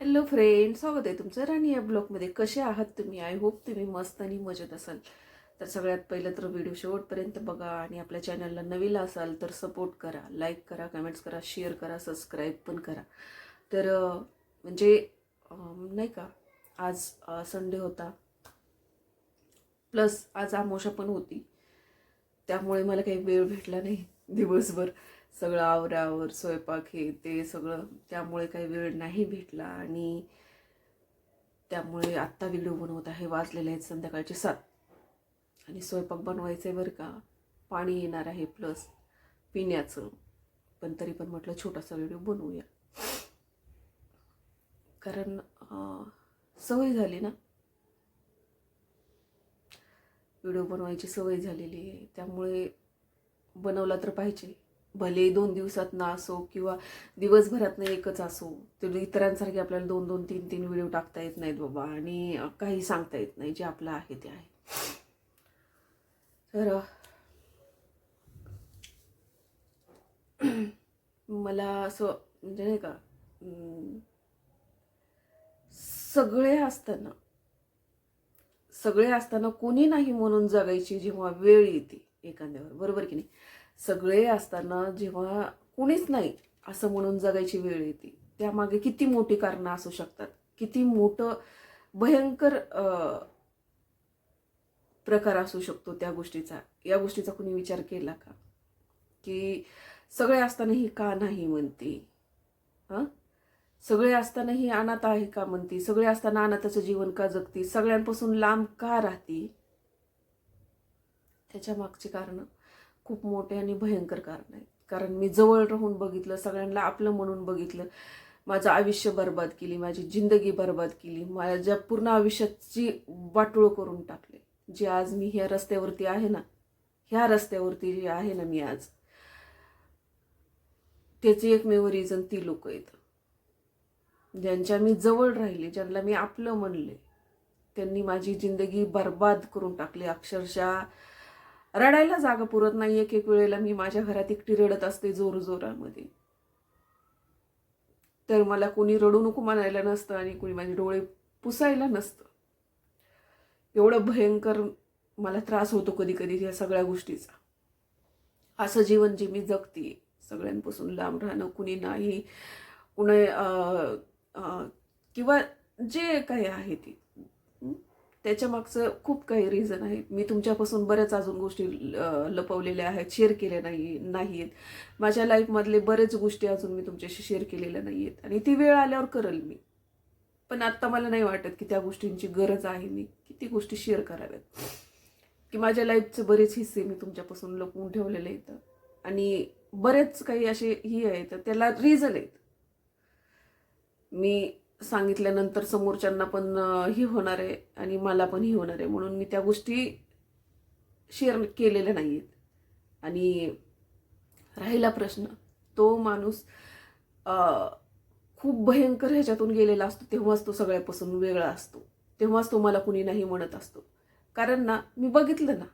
Hello friend स्वागत आहे तुमचं राणी या ब्लॉगमध्ये कसे आहात तुम्ही? आय होप तुम्ही मस्त आणि मजेत असाल. तर सगळ्यात पहिलं तर व्हिडिओ शेवटपर्यंत बघा आणि आपल्या चॅनलला नवीन असाल तर सपोर्ट करा. लाईक करा कमेंट्स करा शेअर करा सबस्क्राईब पण करा. तर म्हणजे नाही का आज संडे होता. प्लस आज आमोशा पण होती. त्यामुळे मला काही वेळ भेटला नाही दिवसभर. सगळं आवरावर स्वयंपाक हे ते सगळं त्यामुळे काही वेळ नाही भेटला आणि त्यामुळे आत्ता व्हिडिओ बनवत आहे वाजलेले आहेत संध्याकाळचे सात. आणि स्वयंपाक बनवायचं आहे बरं का. पाणी येणार आहे प्लस पिण्याचं. पण तरी पण म्हटलं छोटासा व्हिडिओ बनवूया. कारण सवय झाली ना. व्हिडिओ बनवायची सवय झालेली आहे. त्यामुळे बनवला तर पाहिजे. भले दोन दिवसात ना असो किंवा दिवसभरात एकच असो तर इतरांसारखे आपल्याला दोन दोन तीन तीन व्हिडिओ टाकता येत नाहीत बाबा आणि काही सांगता येत नाही जे आपलं आहे ते आहे. तर मला असं म्हणजे नाही का सगळे असताना सगळे असताना कोणी नाही म्हणून जगायची जेव्हा वेळ येते एखाद्यावर बरोबर की नाही? सगळे असताना जेव्हा कुणीच नाही असं म्हणून जगायची वेळ येते त्यामागे किती मोठी कारणं असू शकतात. किती मोठं भयंकर प्रकार असू शकतो त्या गोष्टीचा. या गोष्टीचा कुणी विचार केला का? की सगळे असतानाही का नाही म्हणते? हां? सगळे असतानाही अनाथ आहे का म्हणते? सगळे असताना अनाथाचं जीवन का जगते? सगळ्यांपासून लांब का राहते? त्याच्या मागची कारणं? खूप मोठे आणि भयंकर कारण आहेत कारण मी जवळ राहून बघितलं सगळ्यांना आपलं म्हणून बघितलं. माझं आयुष्य बर्बाद केली माझी जिंदगी बर्बाद केली माझ्या पूर्ण आयुष्याची वाटोळ करून टाकले. जे आज मी ह्या रस्त्यावरती आहे ना ह्या रस्त्यावरती जे आहे ना मी आज त्याची एकमेव रिझन ती लोक आहेत. ज्यांच्या मी जवळ राहिले ज्यांना मी आपलं म्हणले त्यांनी माझी जिंदगी बर्बाद करून टाकली. अक्षरशः रडायला जागा पुरत नाही एक एक वेळेला. मी माझ्या घरात एकटी रडत असते जोर जोरामध्ये. तर मला कोणी रडू नको म्हणायला नसतं आणि कोणी माझे डोळे पुसायला नसतं. एवढं भयंकर मला त्रास होतो कधी कधी या सगळ्या गोष्टीचा. असं जीवन जे मी जगते सगळ्यांपासून लांब राहणं कुणी नाही कुणी किंवा जे काही आहे ते. त्याच्या मागचं खूप काही रिझन आहेत. मी तुमच्यापासून बऱ्याच अजून गोष्टी लपवलेल्या आहेत शेअर केल्या नाही नाहीत माझ्या लाईफमधले बरेच गोष्टी अजून मी तुमच्याशी शेअर केलेल्या नाही आहेत आणि ती वेळ आल्यावर करेल मी. पण आत्ता मला नाही वाटत की त्या गोष्टींची गरज आहे मी किती गोष्टी शेअर कराव्यात. की माझ्या लाईफचे बरेच हिस्से मी तुमच्यापासून लपवून ठेवलेले आहेत. आणि बरेच काही असे ही आहेत त्याला रिझन आहेत. मी सांगितल्यानंतर समोरच्यांना पण ही होणार आहे आणि मला पण ही होणार आहे. म्हणून मी त्या गोष्टी शेअर केलेल्या नाही आहेत आणि राहिला प्रश्न तो माणूस खूप भयंकर ह्याच्यातून गेलेला असतो. तेव्हाच तो सगळ्यापासून वेगळा असतो. तेव्हाच तो मला कुणी नाही म्हणत असतो. कारण ना मी बघितलं ना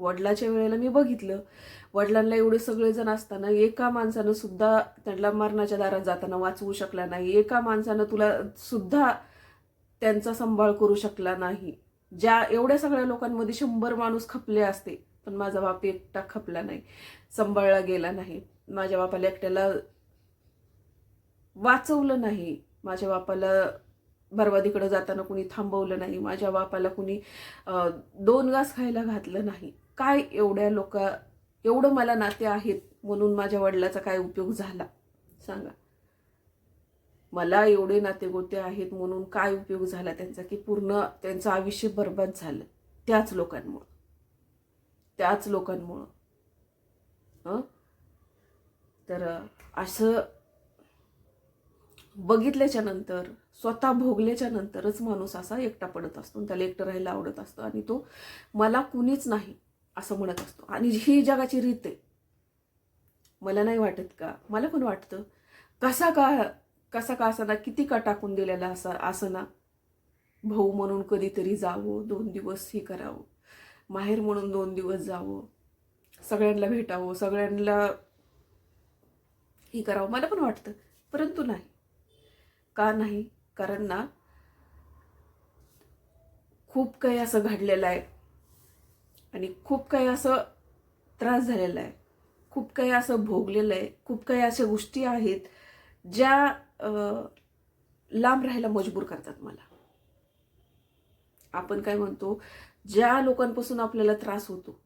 वडिलाच्या वेळेला मी बघितलं. वडिलांना एवढे सगळेजण असताना एका माणसानं सुद्धा त्यांना मरणाच्या दारात जाताना वाचवू शकला नाही. एका माणसानं तुला सुद्धा त्यांचा सांभाळ करू शकला नाही. ज्या एवढ्या सगळ्या लोकांमध्ये शंभर माणूस खपले असते पण माझा बाप एकटा खपला नाही सांभाळला गेला नाही. माझ्या बापाला एकट्याला वाचवलं नाही. माझ्या बापाला बरबादीकडे जाताना कुणी थांबवलं नाही. माझ्या बापाला कुणी दोन घास खायला घातलं नाही. काय एवढ्या लोक एवढं मला नाते आहेत म्हणून माझ्या वडिलाचा काय उपयोग झाला? सांगा. मला एवढे नातेगोते आहेत म्हणून काय उपयोग झाला त्यांचा की पूर्ण त्यांचं आयुष्य बरबाद झालं? त्याच लोकांमुळं. त्याच लोकांमुळं. हं? तर असं बघितल्याच्या नंतर स्वतः भोगल्याच्या नंतरच माणूस असा एकटा पडत असतो आणि त्याला एकटं राहायला आवडत असतो आणि तो मला कुणीच नाही असं म्हणत असतो. आणि ही जगाची रीत आहे. मला नाही वाटत का? मला पण वाटतं. कसा का कसा का असाना किती का टाकून दिलेला असा असं ना? भाऊ म्हणून कधीतरी जावं दोन दिवस हे करावं. माहेर म्हणून दोन दिवस जावं. सगळ्यांना भेटावं सगळ्यांना हे करावं. मला पण वाटतं. परंतु नाही. का नाही? कारण ना खूप काही असं घडलेलं आहे. आणि खूप काही असं त्रास झालेला आहे. खूप काही असं भोगलेलं आहे. खूप काही अशा गोष्टी आहेत ज्या लांब राहायला मजबूर करतात मला. आपण काय म्हणतो ज्या लोकांपासून आपल्याला त्रास होतो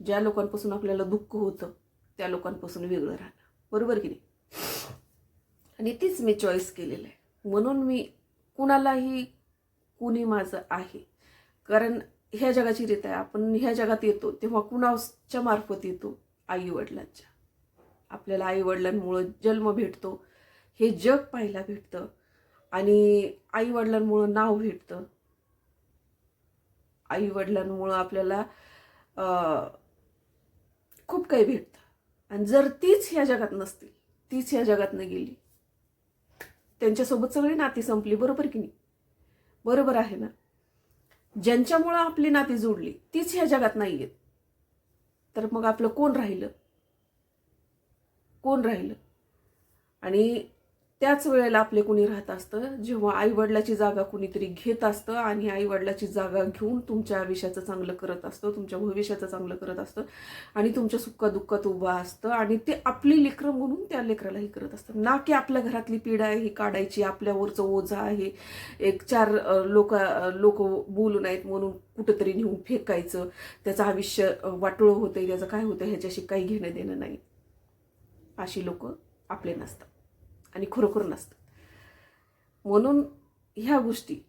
ज्या लोकांपासून आपल्याला दुःख होतं त्या लोकांपासून वेगळं राहणं. बरोबर की नाही? आणि तीच मी चॉईस केलेलं आहे. म्हणून मी कुणालाही कुणी माझं आहे. कारण ह्या जगाची रीत आहे. आपण ह्या जगात येतो तेव्हा कुणाच्या मार्फत येतो? आई वडिलांच्या आपल्याला आई वडिलांमुळं जन्म भेटतो. हे जग पाहायला भेटतं. आणि आई वडिलांमुळं नाव भेटतं. आई वडिलांमुळं आपल्याला खूप काही भेटतं. आणि जर तीच ह्या जगात नसतील तीच ह्या जगातनं गेली त्यांच्यासोबत सगळी नाती संपली. बरोबर की नाही? बरोबर आहे ना? ज्यांच्यामुळं आपली नाती जोडली तीच ह्या जगात नाही आहेत तर मग आपलं कोण राहिलं? कोण राहिलं? आणि त्याच वेळेला आपले कुणी राहत असतं जेव्हा आईवडिलाची जागा कुणीतरी घेत असतं आणि आईवडिलाची जागा घेऊन तुमच्या आयुष्याचं चांगलं करत असतं तुमच्या भविष्याचं चांगलं करत असतं आणि तुमच्या सुखादुःखात उभं असतं आणि ते आपली लेकरं म्हणून त्या लेकरालाही करत असतं. ना की आपल्या घरातली पीडा आहे ही काढायची आपल्यावरचं ओझा आहे. एक चार लोक लोक बोलू नाहीत म्हणून कुठंतरी नेऊन फेकायचं. त्याचं आयुष्य वाटोळं होतंय त्याचं काय होतं ह्याच्याशी काही घेणं देणं नाही. अशी लोक आपले नसतात. आणि खरोखर नसतात. म्हणून ह्या गोष्टी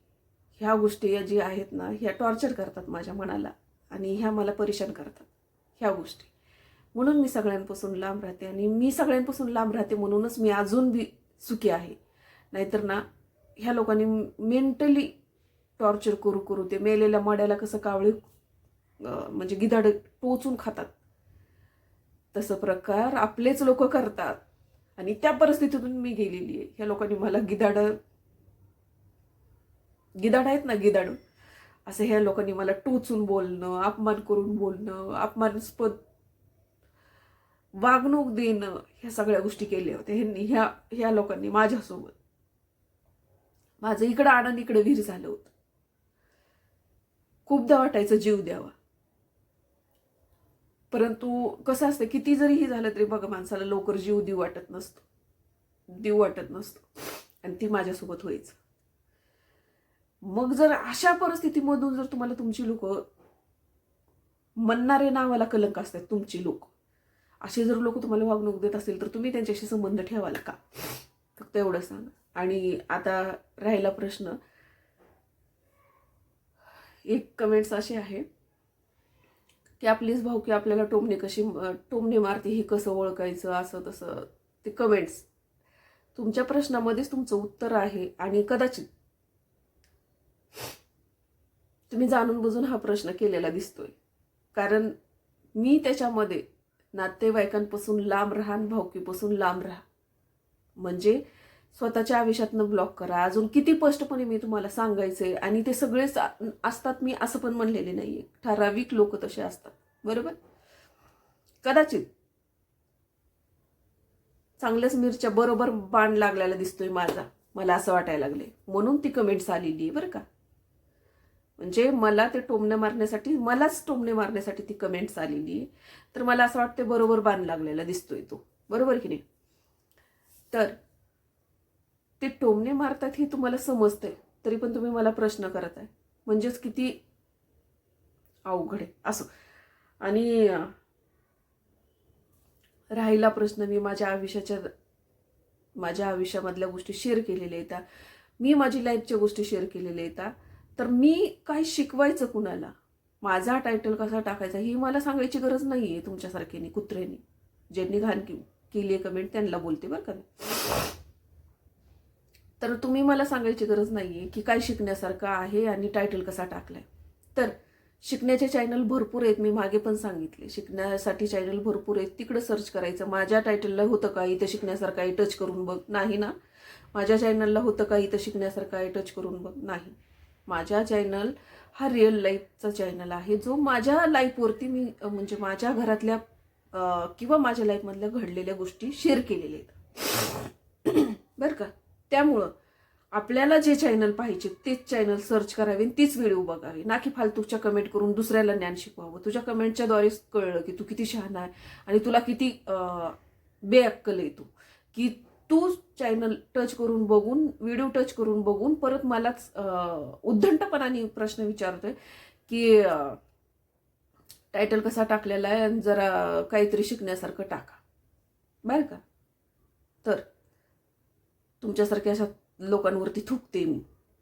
ह्या गोष्टी या जी आहेत ना ह्या टॉर्चर करतात माझ्या मनाला आणि ह्या मला परेशान करतात. ह्या गोष्टी. म्हणून मी सगळ्यांपासून लांब राहते आणि मी सगळ्यांपासून लांब राहते म्हणूनच मी अजून बी सुखी आहे. नाहीतर ना ह्या लोकांनी मेंटली टॉर्चर करू करू ते मेलेल्या माड्याला कसं कावळे म्हणजे गिधाड टोचून खातात. तसं प्रकार आपलेच लोक करतात. आणि त्या परिस्थितीतून मी गेलेली आहे. ह्या लोकांनी मला गिदाडं गिदाड आहेत ना गिदाड असं ह्या लोकांनी मला टोचून बोलणं अपमान करून बोलणं अपमानास्पद वागणूक देणं ह्या सगळ्या गोष्टी केल्या होत्या. ह्यांनी ह्या ह्या लोकांनी माझ्यासोबत. माझं इकडं आनंद इकडं विहीर झालं होतं. खूपदा वाटायचं जीव द्यावा. परंतु कसं असतं किती जरीही झालं तरी बघा माणसाला लवकर जीव देऊ वाटत नसतो. देऊ वाटत नसतो. आणि ती माझ्यासोबत व्हायच. मग जर अशा परिस्थितीमधून जर तुम्हाला तुमची लोक म्हणणारे नावाला कलंक असतात तुमची लोक. असे जर लोक तुम्हाला वागणूक देत असेल तर तुम्ही त्यांच्याशी संबंध ठेवाल का? फक्त एवढं सांग. आणि आता राहिला प्रश्न. एक कमेंट्स असे आहे. की आपलीच भाऊ की आपल्याला टोमणी कशी टोमणी मारते हे कसं ओळखायचं असं तसं ते कमेंट्स तुमच्या प्रश्नामध्येच तुमचं उत्तर आहे आणि कदाचित तुम्ही जाणून बुजून हा प्रश्न केलेला दिसतोय. कारण मी त्याच्यामध्ये नातेवाईकांपासून लांब राहा आणि भावकीपासून लांब राहा. म्हणजे स्वतःच्या आयुष्यातनं ब्लॉक करा. अजून किती स्पष्टपणे मी तुम्हाला सांगायचंय आणि ते सगळेच असतात मी असं पण म्हणलेले नाहीये. ठराविक लोक तसे असतात. बरोबर? कदाचित. चांगल्याच मिरच्या बरोबर बाण लागलेला दिसतोय माझा. मला असं वाटायला लागले म्हणून ती कमेंट्स आलेली आहे बरं का. म्हणजे मला ते टोमणे मारण्यासाठी मलाच टोमणे मारण्यासाठी ती कमेंट्स आलेली आहे तर मला असं वाटतं बरोबर बाण लागलेला दिसतोय तो. बरोबर की नाही? तर ते टोमणे मारतात हे तुम्हाला समजतंय. तरी पण तुम्ही मला प्रश्न करत आहे म्हणजेच किती अवघड आहे. असं. आणि राहिला प्रश्न मी माझ्या आयुष्याच्या माझ्या आयुष्यामधल्या गोष्टी शेअर केलेल्या आहेत. मी माझी लाईफच्या गोष्टी शेअर केलेल्या आहेत. तर मी काय शिकवायचं कुणाला? माझा टायटल कसा टाकायचा ही मला सांगायची गरज नाही आहे तुमच्यासारख्यानी कुत्र्यानी. ज्यांनी घाण केली आहे कमेंट त्यांना बोलते बरं का तर तुम्ही मला सांगायची गरज नाही आहे की काय शिकण्यासारखं आहे आणि टायटल कसा टाकलाय. तर शिकण्याचे चॅनल भरपूर आहेत मी मागे पण सांगितले. शिकण्यासाठी चॅनल भरपूर आहेत. तिकडं सर्च करायचं. माझ्या टायटलला होतं का इथं शिकण्यासारखं आहे टच करून बघ. नाही ना? माझ्या चॅनलला होतं का इथं शिकण्यासारखं आहे टच करून बघ. नाही. माझ्या चॅनल हा रिअल लाईफचा चॅनल आहे. जो माझ्या लाईफवरती मी म्हणजे माझ्या घरातल्या किंवा माझ्या लाईफमधल्या घडलेल्या गोष्टी शेअर केलेल्या आहेत. बरं का? त्यामुळं आपल्याला जे चॅनल पाहिजे तेच चॅनल सर्च करावे आणि तीच व्हिडिओ बघावी ना की फालतूच्या कमेंट करून दुसऱ्याला ज्ञान शिकवावं. तुझ्या कमेंटच्या द्वारे कळलं की तू किती शहाणा आहे आणि तुला किती बेअक्कल आहे तू. की तू चॅनल टच करून बघून व्हिडिओ टच करून बघून परत मलाच उद्धंटपणाने प्रश्न विचारतोय की टायटल कसा टाकलेला आहे आणि जरा काहीतरी शिकण्यासारखं टाका. बरं का? तर तुमच्यासारख्या अशा लोकांवरती थुकते मी.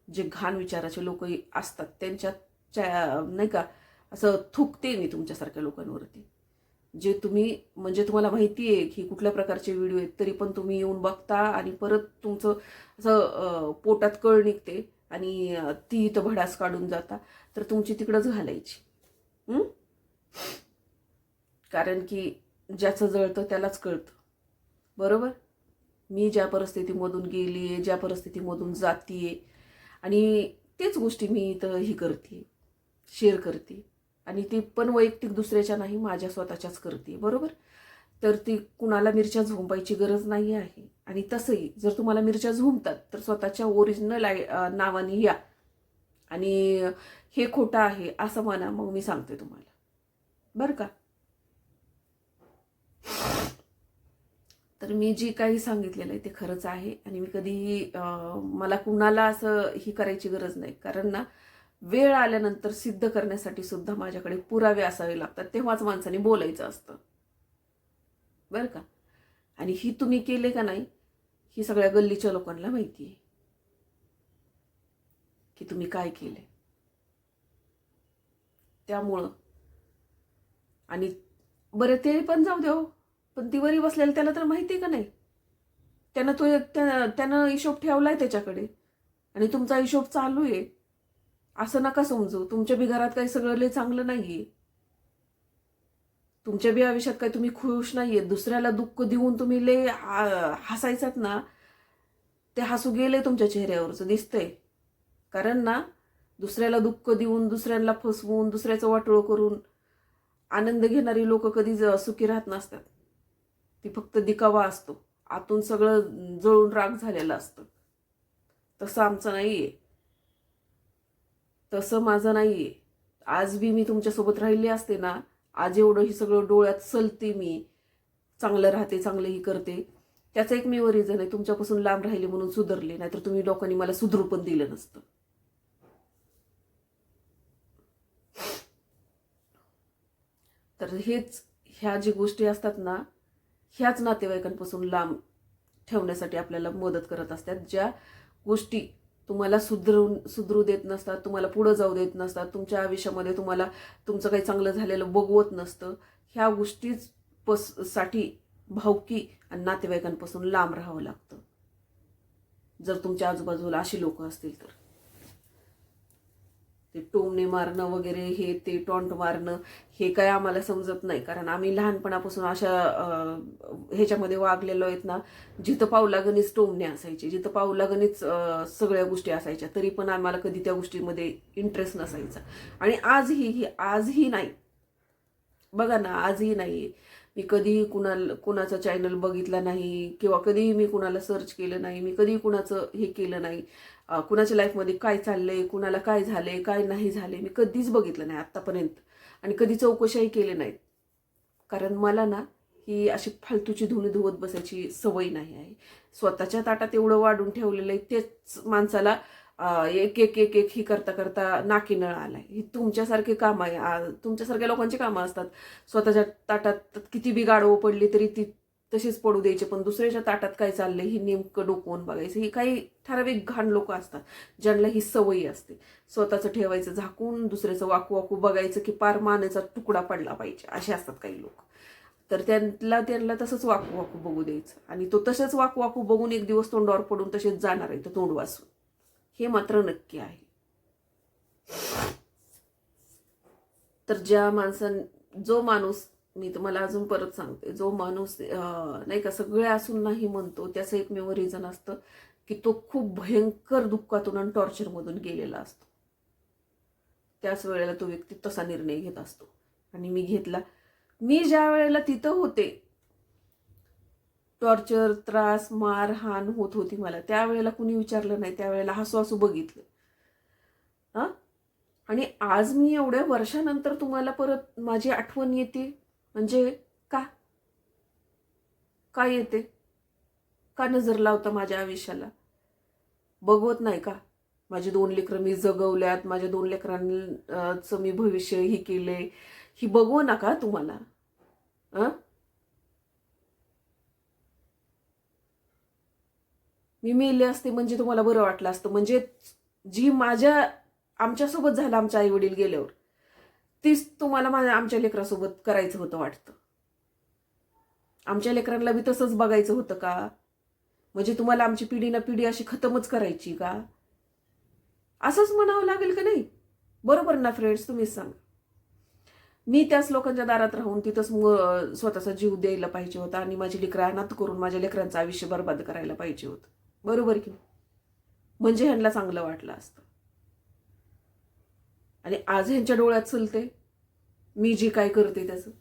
जे घाण विचाराचे लोक असतात त्यांच्या च्या नाही का असं थुकते मी तुमच्यासारख्या लोकांवरती. जे तुम्ही म्हणजे तुम्हाला माहिती आहे की कुठल्या प्रकारचे व्हिडिओ आहेत तरी पण तुम्ही येऊन बघता आणि परत तुमचं असं पोटात कळ निघते आणि ती इथं भडास काढून जाता. तर तुमची तिकडंच घालायची. कारण की ज्याचं जळतं त्यालाच कळतं. बरोबर? मी ज्या परिस्थितीमधून गेली आहे ज्या परिस्थितीमधून जातीये आणि तेच गोष्टी मी इथं ही करते शेअर करते आणि ती पण वैयक्तिक दुसऱ्याच्या नाही माझ्या स्वतःच्याच करते बरोबर? तर ती कुणाला मिरच्या झोंबायची गरज नाही आहे. आणि तसंही जर तुम्हाला मिरच्या झोंबतात तर स्वतःच्या ओरिजिनल नावाने या. आणि हे खोटं आहे असं म्हणा मग मी सांगते तुम्हाला. बरं का? तर मी जी काही सांगितलेलं आहे ते खरंच आहे आणि मी कधीही मला कुणाला असं ही करायची गरज नाही. कारण ना वेळ आल्यानंतर सिद्ध करण्यासाठी सुद्धा माझ्याकडे पुरावे असावे लागतात. तेव्हाच माणसाने बोलायचं असतं. बरं का? आणि ही तुम्ही केले का नाही ही सगळ्या गल्लीच्या लोकांना माहिती आहे की तुम्ही काय केले? त्यामुळं आणि बरं ते पण जाऊ देऊ हो. पण ती वरी बसलेलं त्याला तर माहिती आहे का नाही? त्यानं तो त्या- त्यानं हिशोब ठेवलाय त्याच्याकडे. आणि तुमचा हिशोब चालू आहे. असं नका समजू. तुमच्या बी घरात काही सगळं लय चांगलं नाहीये. तुमच्या बी आयुष्यात काही तुम्ही खुश नाहीये. दुसऱ्याला दुःख देऊन तुम्ही लय हसायचात ना ते हसू गेले तुमच्या चेहऱ्यावरचं. दिसतंय. कारण ना दुसऱ्याला दुःख देऊन दुसऱ्यांना फसवून दुसऱ्याचं वाटोळ करून आनंद घेणारी लोक कधी ज- सुखी राहत नसतात. ती फक्त दिखावा असतो. आतून सगळं जळून राग झालेलं असतं. तसं आमचं नाहीये. तसं माझं नाहीये. आज बी मी तुमच्यासोबत राहिली असते ना आज एवढं हे सगळं डोळ्यात चलते मी. चांगलं राहते चांगलं ही करते. त्याचं एकमेव रिझन आहे तुमच्यापासून लांब राहिले म्हणून सुधरले नाहीतर तुम्ही लोकांनी मला सुधरू पण दिलं नसतं. तर हेच ह्या जे गोष्टी असतात ना ह्याच नातेवाईकांपासून लांब ठेवण्यासाठी आपल्याला मदत करत असतात ज्या गोष्टी तुम्हाला सुधरून सुधरू देत नसतात तुम्हाला पुढं जाऊ देत नसतात तुमच्या आयुष्यामध्ये तुम्हाला तुमचं काही चांगलं झालेलं बघवत नसतं ह्या गोष्टीच पससाठी भावकी आणि नातेवाईकांपासून लांब राहावं लागतं. जर तुमच्या आजूबाजूला अशी लोक असतील तर. ते टोमणे मारणं वगैरे हे ते टॉन्ट मारणं हे काय आम्हाला समजत नाही. कारण आम्ही लहानपणापासून अशा ह्याच्यामध्ये वागलेलो आहेत ना जिथं पावलागणीच टोमणे असायचे जिथं पावलागणीच सगळ्या गोष्टी असायच्या तरी पण आम्हाला कधी त्या गोष्टीमध्ये इंटरेस्ट नसायचा. आणि आजही ही आजही नाही. बघा ना आजही नाही मी कधीही कुणाला कुणाचा चॅनल बघितला नाही किंवा कधीही मी कुणाला सर्च केलं नाही मी कधीही कुणाचं हे केलं नाही. कुणाच्या लाईफमध्ये काय चाललंय कुणाला काय झालंय काय नाही झाले मी कधीच बघितलं नाही आत्तापर्यंत. आणि कधी चौकशाही केले नाहीत. कारण मला ना ही अशी फालतूची धुणी धुवत बसायची सवय नाही आहे. स्वतःच्या ताटात एवढं वाढून ठेवलेलं आहे तेच माणसाला एक एक एक एक ही करता करता नाकी नळ आलाय. ही तुमच्यासारखे कामं आहे. तुमच्यासारख्या लोकांची कामं असतात. स्वतःच्या ताटात किती बी गाडवं पडली तरी ती तशीच पडू द्यायची. पण दुसऱ्याच्या ताटात काय चाललंय ही नेमकं डोकवून बघायचं. ही काही ठराविक घाण लोक असतात ज्यांना ही सवयी असते. स्वतःचं ठेवायचं झाकून दुसऱ्याचं वाकू वाकू बघायचं की पार मानेचा तुकडा पडला पाहिजे. असे असतात काही लोक. तर त्यांना त्यांना तसंच वाकू वाकू बघू द्यायचं. आणि तो तसंच वाकू वाकू बघून एक दिवस तोंडावर पडून तसेच जाणार आहे तो तोंड वाचून हे मात्र नक्की आहे. तर ज्या माणसां जो माणूस मी तुम्हाला अजून परत सांगते जो माणूस नाही का सगळे असून नाही म्हणतो त्याचं एकमेव रिझन असतं की तो खूप भयंकर दुःखातून आणि टॉर्चरमधून गेलेला असतो. त्याच वेळेला तो व्यक्ती तसा निर्णय घेत असतो. आणि मी घेतला. मी ज्या वेळेला तिथं होते टॉर्चर त्रास मारहाण होत होती मला. त्यावेळेला कुणी विचारलं नाही. त्यावेळेला हसू हसू बघितलं. हां? आणि आज मी एवढ्या वर्षानंतर तुम्हाला परत माझी आठवण येते? म्हणजे का? का येते? का नजर लावता माझ्या आयुष्याला? बघवत नाही का? माझे दोन लेकरं मी जगवल्यात. माझ्या दोन लेकरांचं मी भविष्य ही केले ही ना नका तुम्हाला. हां? मी मेले असते म्हणजे तुम्हाला बरं वाटलं असतं. म्हणजे जी माझ्या आमच्यासोबत झालं आमच्या आई वडील गेल्यावर तीच तुम्हाला माझ्या आमच्या लेकरासोबत करायचं होतं वाटतं. आमच्या लेकरांना बी तसंच बघायचं होतं का? म्हणजे तुम्हाला आमची पिढी ना पिढी अशी खतमच करायची का? असंच म्हणावं लागेल का नाही? बरोबर ना फ्रेंड्स तुम्हीच सांगा. मी त्याच लोकांच्या दारात राहून तिथंच स्वतःचा जीव द्यायला पाहिजे होता आणि माझी लेकरं अनाथ करून माझ्या लेकरांचं आयुष्य बर्बाद करायला पाहिजे होतं. बरोबर की म्हणजे ह्यांना चांगलं वाटलं असतं. आणि आज ह्यांच्या डोळ्यात चलते मी जी काय करते त्याचं.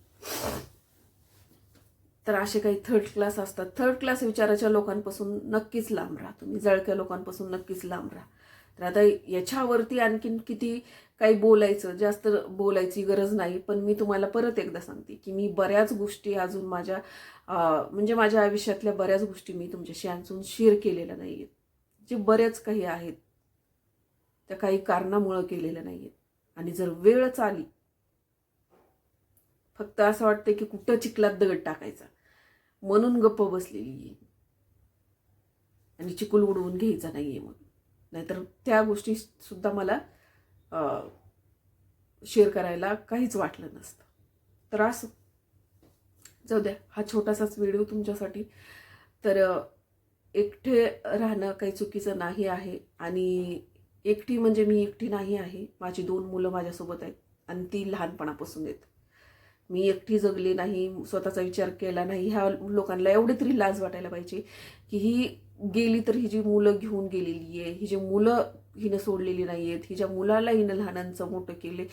तर असे काही थर्ड क्लास असतात. थर्ड क्लास विचाराच्या लोकांपासून नक्कीच लांब राहा तुम्ही. जळक्या लोकांपासून नक्कीच लांब राहा. तर आता याच्यावरती आणखीन किती काही बोलायचं जास्त बोलायची गरज नाही पण मी तुम्हाला परत एकदा सांगते की मी बऱ्याच गोष्टी अजून माझ्या म्हणजे माझ्या आयुष्यातल्या बऱ्याच गोष्टी मी तुमच्याशी अजून शेअर केलेल्या नाही आहेत जे बऱ्याच काही आहेत त्या काही कारणामुळं केलेल्या नाही आहेत आणि जर वेळच आली फक्त असं वाटतं की कुठं चिखलात दगड टाकायचा. म्हणून गप्प बसलेली आहे. आणि चिकूल उडवून घ्यायचा नाही आहे म्हणून. नाहीतर त्या गोष्टी सुद्धा मला शेअर करायला काहीच वाटलं नसतं. तर असं. जाऊ द्या हा छोटासाच व्हिडिओ तुमच्यासाठी. तर एकटे राहणं काही चुकीचं नाही आहे आणि एकटी म्हणजे मी एकटी नाही आहे. माझी दोन मुलं माझ्यासोबत आहेत आणि ती लहानपणापासून आहेत. मी एकटी जगली नाही स्वतःचा विचार केला नाही. ह्या लोकांना एवढी तरी लाज वाटायला पाहिजे की ही गेली तर ही जी मुलं घेऊन गेलेली आहे ही जी मुलं हिनं सोडलेली नाही आहेत हिच्या मुलाला हिनं लहानांचं मोठं केले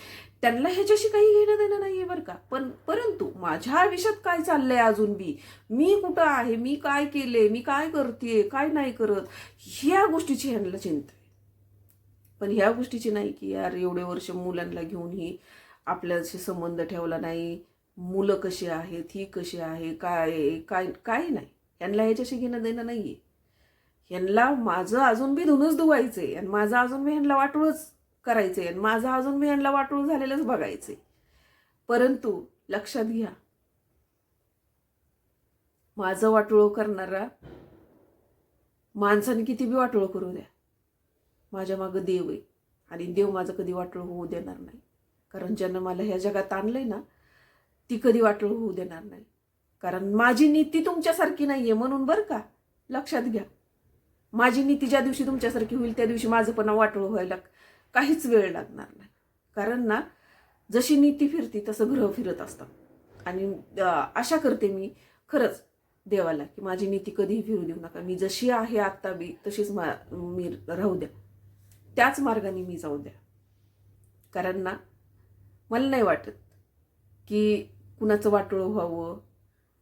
त्यांना ह्याच्याशी काही घेणं देणं नाही आहे बरं का. पण परंतु माझ्या आयुष्यात काय चाललंय अजून बी? मी कुठं आहे? मी काय केले मी काय करते काय नाही करत? ह्या गोष्टीची ह्यांना चिंता आहे. पण ह्या गोष्टीची नाही की यार एवढे वर्ष मुलांना घेऊन ही आपल्याशी संबंध ठेवला नाही. मुलं कशी आहेत? ही कशी आहे? काय आहे, काय काय नाही. यांना ह्याच्याशी घेणं देणं नाही आहे यांना माझं अजून बी धुनच धुवायचंय. आणि माझं अजून मी यांना वाटूळच करायचंय. आणि माझं अजून मी यांना वाटूळ झालेलंच बघायचंय. परंतु लक्षात घ्या माझं वाटोळं करणारा माणसाने किती बी वाटोळ करू द्या. माझ्या मागं देव आहे. आणि देव माझं कधी वाटोळ होऊ देणार नाही. कारण ज्यानं मला ह्या जगात आणलंय ना ती कधी वाटोळ होऊ देणार नाही. कारण माझी नीती तुमच्यासारखी नाही आहे म्हणून बरं का? लक्षात घ्या. माझी नीती ज्या दिवशी तुमच्यासारखी होईल त्या दिवशी माझं पण वाटोळं व्हायला काहीच वेळ लागणार नाही. कारण ना जशी नीती फिरती तसं ग्रह फिरत असतात. आणि आशा करते मी खरंच देवाला की माझी नीती कधीही फिरू देऊ नका. मी जशी आहे आत्ता बी तशीच मा मी राहू द्या. त्याच मार्गाने मी जाऊ द्या. कारण ना मला नाही वाटत की कुणाचं वाटोळं व्हावं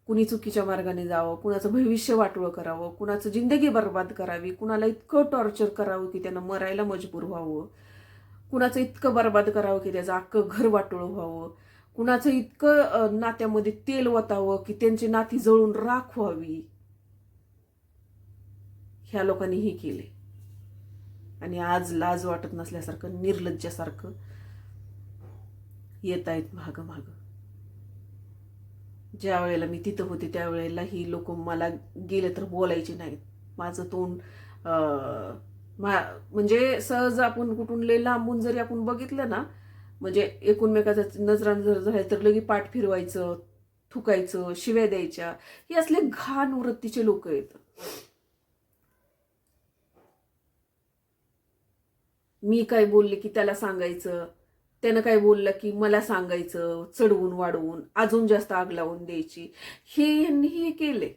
कुणी चुकीच्या मार्गाने जावं कुणाचं भविष्य वाटोळं करावं कुणाचं जिंदगी बर्बाद करावी कुणाला इतकं टॉर्चर करावं की त्यानं मरायला मजबूर व्हावं कुणाचं इतकं बर्बाद करावं की त्याचं अख्खं घर वाटोळं व्हावं कुणाचं इतकं नात्यामध्ये तेल वतावं की त्यांची नाती जळून राख व्हावी. ह्या लोकांनी हे केले. आणि आज लाज वाटत नसल्यासारखं निर्लज्जासारखं येत आहेत मागं मागं. ज्या वेळेला मी तिथं होते त्यावेळेला ही लोक मला गेले तर बोलायचे नाहीत. माझं तोंड मा म्हणजे सहज आपण कुठून लय लांबून जरी आपण बघितलं ना म्हणजे एकूणमेकाचा नजरान जर झालं तर लगे पाठ फिरवायचं थुकायचं शिव्या द्यायच्या हे असले घाण वृत्तीचे लोक आहेत. मी काय बोलले की त्याला सांगायचं त्यानं काय बोललं की मला सांगायचं चढवून वाढवून अजून जास्त आग लावून द्यायची. हे यांनी हे केले.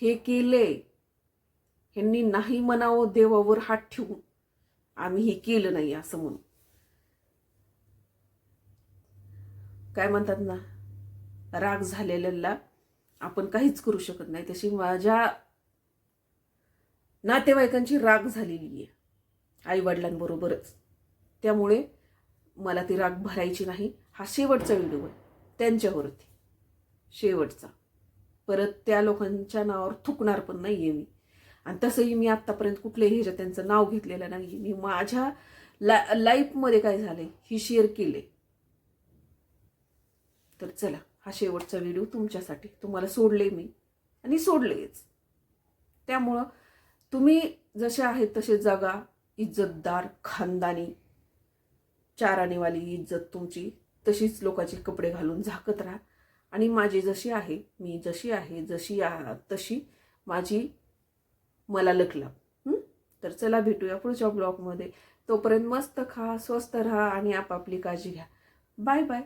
हे केले. ह्यांनी नाही म्हणावं देवावर हात ठेवून. आम्ही हे केलं नाही असं म्हणून. काय म्हणतात ना राग झालेल्याला आपण काहीच करू शकत नाही. तशी माझ्या नातेवाईकांची राग झालेली आहे. आई वडिलांबरोबरच त्यामुळे मला ती राग भरायची नाही. हा शेवटचा व्हिडिओ आहे. त्यांच्यावरती. शेवटचा. परत त्या लोकांच्या नावावर थुकणार पण नाही आहे मी. आणि तसंही मी आत्तापर्यंत कुठल्याही ह्याच्यात त्यांचं नाव घेतलेलं नाही मी माझ्या ला लाईफमध्ये काय झालंय ही शेअर केले तर चला हा शेवटचा व्हिडिओ तुमच्यासाठी. तुम्हाला सोडले मी. आणि सोडलेच त्यामुळं तुम्ही जसे आहेत तसे जगा. इज्जतदार खानदानी चार आणीवाली इज्जत तुमची तशीच लोकांचे कपडे घालून झाकत राहा. आणि माझी जशी आहे मी जशी आहे जशी आ- तशी माझी मला लकला तर चला भेटूया पुढच्या ब्लॉगमध्ये. तोपर्यंत मस्त खा स्वस्त राहा आणि आपापली काळजी घ्या. Bye bye.